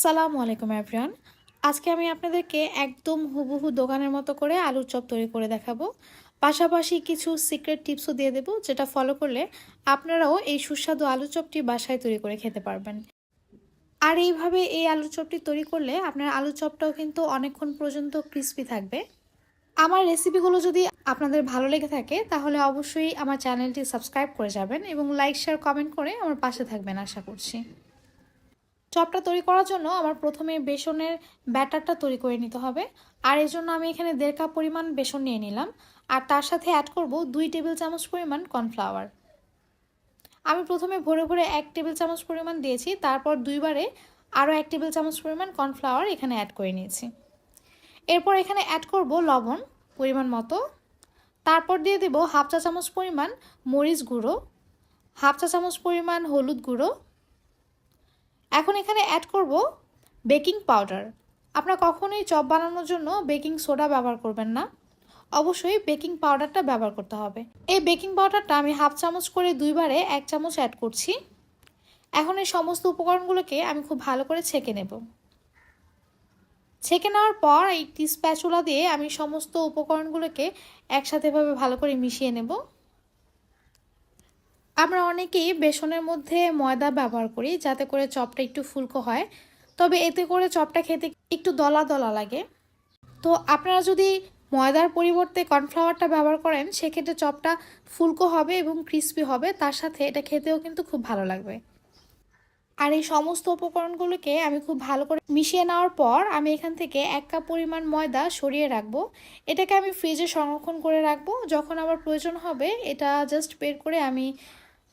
আসসালামু আলাইকুম এভরিওয়ান আজকে আমি আপনাদেরকে একদম হুবহু দোকানের মতো করে আলুর চপ তৈরি করে দেখাবো। পাশাপাশি কিছু সিক্রেট টিপসও দিয়ে দেবো, যেটা ফলো করলে আপনারাও এই সুস্বাদু আলুর চপটি বাসায় তৈরি করে খেতে পারবেন। আর এইভাবে এই আলুর চপটি তৈরি করলে আপনার আলুর চপটাও কিন্তু অনেকক্ষণ পর্যন্ত ক্রিস্পি থাকবে। আমার রেসিপিগুলো যদি আপনাদের ভালো লেগে থাকে, তাহলে অবশ্যই আমার চ্যানেলটি সাবস্ক্রাইব করে যাবেন এবং লাইক শেয়ার কমেন্ট করে আমার পাশে থাকবেন, আশা করছি। চপটা তৈরি করার জন্য আমার প্রথমে বেসনের ব্যাটারটা তৈরি করে নিতে হবে। আর এর জন্য আমি এখানে দেড় কাপ পরিমাণ বেসন নিয়ে নিলাম। আর তার সাথে অ্যাড করব দুই টেবিল চামচ পরিমাণ কর্নফ্লাওয়ার আমি প্রথমে ভরে ভরে এক টেবিল চামচ পরিমাণ দিয়েছি, তারপর দুইবারে আরও এক টেবিল চামচ পরিমাণ কর্নফ্লাওয়ার এখানে অ্যাড করে নিয়েছি। এরপর এখানে অ্যাড করব লবণ পরিমাণ মতো। তারপর দিয়ে দেব হাফ চা চামচ পরিমাণ মরিচ গুঁড়ো, হাফ চা চামচ পরিমাণ হলুদ গুঁড়ো এখন এখানে অ্যাড করব বেকিং পাউডার আপনারা কখনোই চপ বানানোর জন্য বেকিং সোডা ব্যবহার করবেন না। অবশ্যই বেকিং পাউডারটা ব্যবহার করতে হবে। এই বেকিং পাউডারটা আমি হাফ চামচ করে দুইবারে এক চামচ অ্যাড করছি। এখন এই সমস্ত উপকরণগুলোকে আমি খুব ভালো করে ছেঁকে নেব। ছেঁকে নেওয়ার পর একটি স্প্যাচুলা দিয়ে আমি সমস্ত উপকরণগুলোকে একসাথেভাবে ভালো করে মিশিয়ে নেব। আমরা অনেকেই বেসনের মধ্যে ময়দা ব্যবহার করি, যাতে করে চপটা একটু ফুলকো হয়। তবে এতে করে চপটা খেতে একটু দলা দলা লাগে। তো আপনারা যদি ময়দার পরিবর্তে কর্নফ্লাওয়ারটা ব্যবহার করেন, সেক্ষেত্রে চপটা ফুলকো হবে এবং ক্রিস্পি হবে। তার সাথে এটা খেতেও কিন্তু খুব ভালো লাগবে। আর এই সমস্ত উপকরণগুলোকে আমি খুব ভালো করে মিশিয়ে নেওয়ার পর আমি এখান থেকে এক কাপ পরিমাণ ময়দা সরিয়ে রাখব। এটাকে আমি ফ্রিজে সংরক্ষণ করে রাখব। যখন আমার প্রয়োজন হবে, এটা জাস্ট বের করে আমি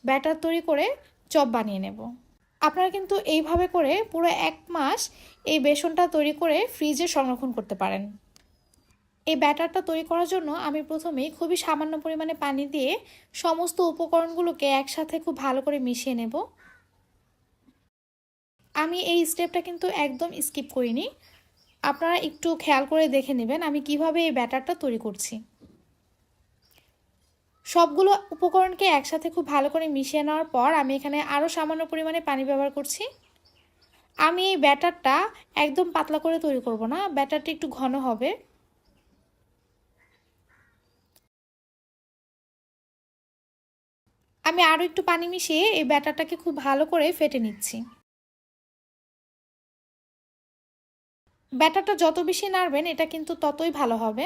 ব্যাটার তৈরি করে চপ বানিয়ে নেব। আপনারা কিন্তু এইভাবে করে পুরো এক মাস এই বেসনটা তৈরি করে ফ্রিজে সংরক্ষণ করতে পারেন। এই ব্যাটারটা তৈরি করার জন্য আমি প্রথমেই খুবই সামান্য পরিমাণে পানি দিয়ে সমস্ত উপকরণগুলোকে একসাথে খুব ভালো করে মিশিয়ে নেব। আমি এই স্টেপটা কিন্তু একদম স্কিপ করিনি। আপনারা একটু খেয়াল করে দেখে নেবেন আমি কীভাবে এই ব্যাটারটা তৈরি করছি। সবগুলো উপকরণকে একসাথে খুব ভালো করে মিশিয়ে নেওয়ার পর আমি এখানে আরও সামান্য পরিমাণে পানি ব্যবহার করছি। আমি এই ব্যাটারটা একদম পাতলা করে তৈরি করব না, ব্যাটারটা একটু ঘন হবে। আমি আরও একটু পানি মিশিয়ে এই ব্যাটারটাকে খুব ভালো করে ফেটে নিচ্ছি। ব্যাটারটা যত বেশি নাড়বেন, এটা কিন্তু ততই ভালো হবে।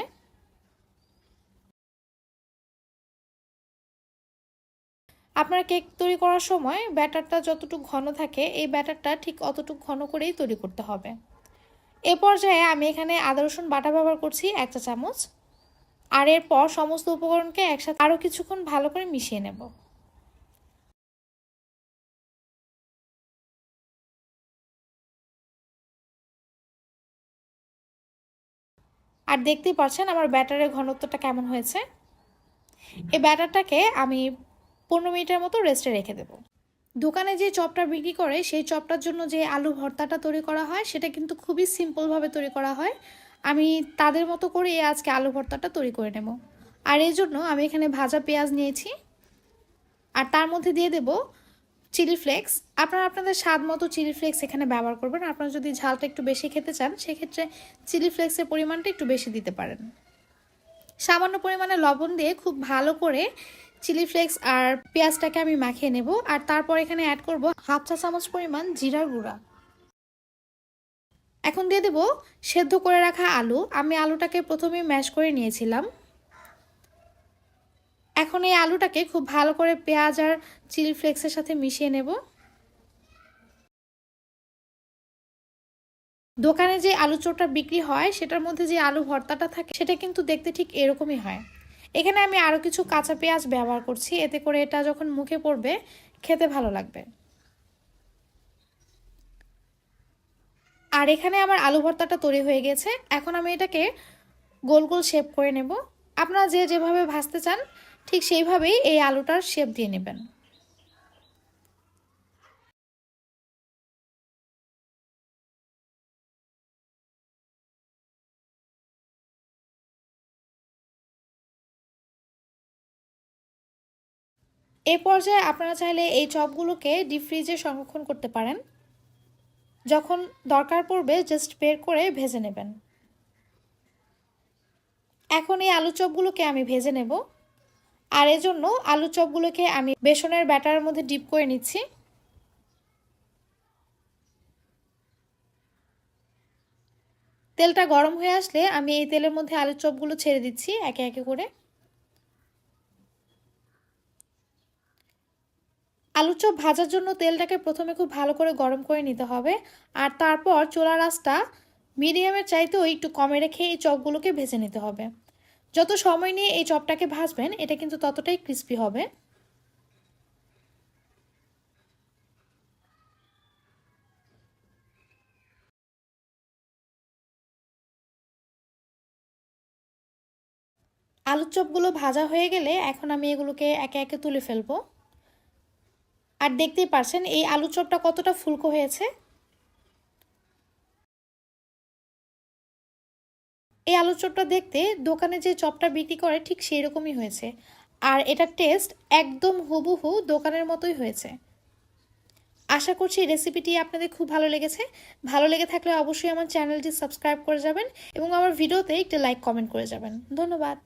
আপনার কেক তৈরি করার সময় ব্যাটারটা যতটুকু ঘন থাকে, এই ব্যাটারটা ঠিক অতটুকু ঘন করেই তৈরি করতে হবে। এ পর্যায়ে আমি এখানে আদা, রসুন, বাটা ব্যবহার করছি এক চা চামচ। আর এরপর সমস্ত উপকরণকে একসাথে আরও কিছুক্ষণ ভালো করে মিশিয়ে নেব। আর দেখতেই পাচ্ছেন আমার ব্যাটারের ঘনত্বটা কেমন হয়েছে। এই ব্যাটারটাকে আমি পনেরো মিনিটের মতো রেস্টে রেখে দেবো। দোকানে যে চপটা বিক্রি করে, সেই চপটার জন্য যে আলু ভর্তাটা তৈরি করা হয়, সেটা কিন্তু খুবই সিম্পলভাবে তৈরি করা হয়। আমি তাদের মতো করে আজকে আলু ভর্তাটা তৈরি করে নেব। আর এই জন্য আমি এখানে ভাজা পেঁয়াজ নিয়েছি। আর তার মধ্যে দিয়ে দেব চিলি ফ্লেক্স আপনারা আপনাদের স্বাদ মতো চিলি ফ্লেক্স এখানে ব্যবহার করবেন। আপনারা যদি ঝালটা একটু বেশি খেতে চান, সেক্ষেত্রে চিলি ফ্লেক্সের পরিমাণটা একটু বেশি দিতে পারেন। সামান্য পরিমাণে লবণ দিয়ে খুব ভালো করে চিলি ফ্লেক্স আর পেঁয়াজটাকে আমি মাখিয়ে নেব আর তারপর এখানে অ্যাড করব হাফ চা চামচ পরিমাণ জিরার গুঁড়া। এখন দিয়ে দেব সেদ্ধ করে রাখা আলু। আমি আলুটাকে প্রথমে ম্যাশ করে নিয়েছিলাম। এখন এই আলুটাকে খুব ভালো করে পেঁয়াজ আর চিলি ফ্লেক্সের সাথে মিশিয়ে নেব। দোকানে যে আলু চোরটা বিক্রি হয়, সেটার মধ্যে যে আলু ভর্তাটা থাকে, সেটা কিন্তু দেখতে ঠিক এরকমই হয়। এখানে আমি আরও কিছু কাঁচা পেঁয়াজ ব্যবহার করছি। এতে করে এটা যখন মুখে পড়বে, খেতে ভালো লাগবে। আর এখানে আমার আলু ভর্তাটা তৈরি হয়ে গেছে। এখন আমি এটাকে গোল গোল শেপ করে নেব। আপনারা যে যেভাবে ভাজতে চান, ঠিক সেইভাবেই এই আলুটার শেপ দিয়ে নেবেন। এ পর্যায়ে আপনারা চাইলে এই চপগুলোকে ডিপ ফ্রিজে সংরক্ষণ করতে পারেন। যখন দরকার পড়বে জাস্ট বের করে ভেজে নেবেন। এখন এই আলু চপগুলোকে আমি ভেজে নেব। আর এজন্য আলু চপগুলোকে আমি বেসনের ব্যাটারের মধ্যে ডিপ করে নিচ্ছি। তেলটা গরম হয়ে আসলে আমি এই তেলের মধ্যে আলুর চপগুলো ছেড়ে দিচ্ছি একে একে করে। আলুর চপ ভাজার জন্য তেলটাকে প্রথমে খুব ভালো করে গরম করে নিতে হবে। আর তারপর চোলা রাসটা মিডিয়ামের চাইতেও একটু কমে রেখে এই চপগুলোকে ভেজে নিতে হবে। যত সময় নিয়ে এই চপটাকে ভাজবেন, এটা কিন্তু ততটাই ক্রিস্পি হবে। আলুর চপগুলো ভাজা হয়ে গেলে এখন আমি এগুলোকে একে একে তুলে ফেলব। আর দেখতেই পারছেন, এই আলু চপটা কতটা ফুলকো হয়েছে? এই আলু চপটা দেখতে দোকানে যে চপটা বিক্রি করে ঠিক সেই রকমই হয়েছে। আর এটার টেস্ট একদম হুবহু দোকানের মতোই হয়েছে। আশা করছি রেসিপিটি আপনাদের খুব ভালো লেগেছে। ভালো লেগে থাকলে অবশ্যই আমার চ্যানেলটি সাবস্ক্রাইব করে যাবেন এবং আমার ভিডিওতে একটি লাইক কমেন্ট করে যাবেন। ধন্যবাদ।